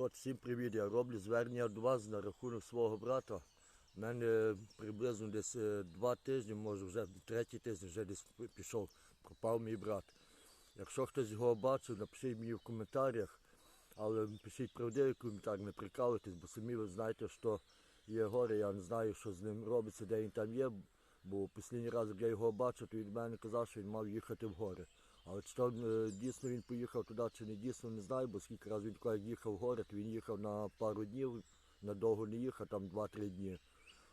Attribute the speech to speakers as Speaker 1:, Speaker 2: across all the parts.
Speaker 1: Народ, всім привіт. Я роблю звернення до вас на рахунок свого брата. У мене приблизно десь е, два тижні, може вже третій тиждень вже десь пішов, пропав мій брат. Якщо хтось його бачив, напишіть мені в коментарях, але пишіть правдивий коментар, не прикалуйтесь, бо самі ви знаєте, що є горе, я не знаю, що з ним робиться, де він там є. Бо останній раз, як я його бачив, то він мене казав, що він мав їхати в гори. Але чи то е, дійсно він поїхав туди, чи не дійсно, не знаю, бо скільки разів він коли їхав в гори, то він їхав на пару днів, надовго не їхав, там 2-3 дні.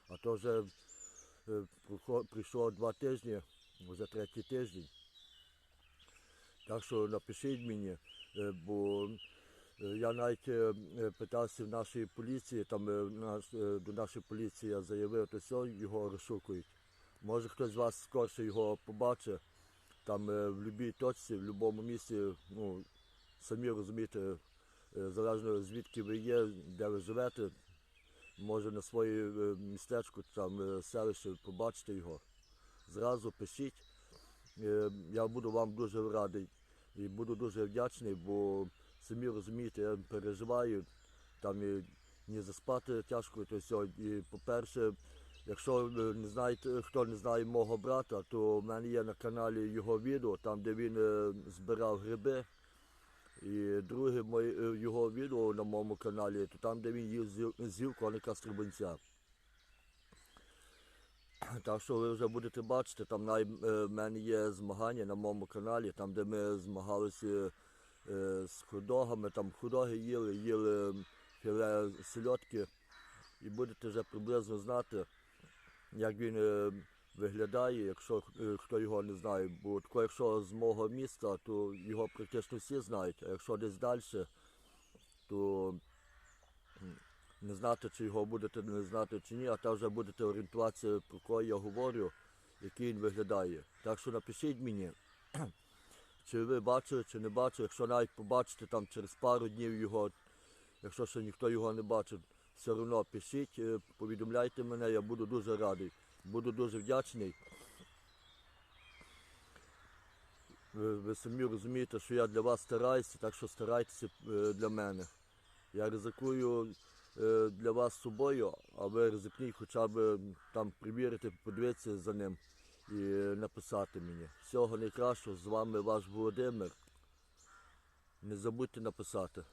Speaker 1: А то вже е, прийшло два тижні, вже третій тиждень. Так що напишіть мені, е, бо я навіть питався в нашої поліції, там до нашої поліції я заявив, то все, його розшукують. Може хтось з вас скорше його побачить, там е, в будь-якій точці, в будь-якому місці, ну, самі розумієте, е, залежно звідки ви є, де ви живете, може на своє е, містечку, там селище побачите його. Зразу пишіть. Я буду вам дуже радий і буду дуже вдячний, бо самі розумієте, я переживаю, там і не заспати тяжко, то все. І по-перше, якщо не знаєте, хто не знає мого брата, то в мене є на каналі його відео, там де він е, збирав гриби. І друге моє, е, його відео на моєму каналі, то там, де він їв з'їв коника стрибунця. Так що ви вже будете бачити, там е, в мене є змагання на моєму каналі, там де ми змагалися е, з худогами, там худоги їли, їли філе сельодки. І будете вже приблизно знати, як він е, виглядає, якщо е, хто його не знає. Бо тако, якщо з мого міста, то його практично всі знають, а якщо десь далі, то не знати, чи його будете не знати чи ні, а там вже будете орієнтуватися, про кого я говорю, який він виглядає. Так що напишіть мені, чи ви бачили, чи не бачили, якщо навіть побачите там через пару днів його, якщо ще ніхто його не бачив, все одно пишіть, е, повідомляйте мене, я буду дуже радий, буду дуже вдячний. Ви, ви самі розумієте, що я для вас стараюся, так що старайтеся е, для мене. Я ризикую е, для вас собою, а ви ризикніть хоча б там перевірити, подивитися за ним і написати мені. Всього найкращого, з вами ваш Володимир. Не забудьте написати.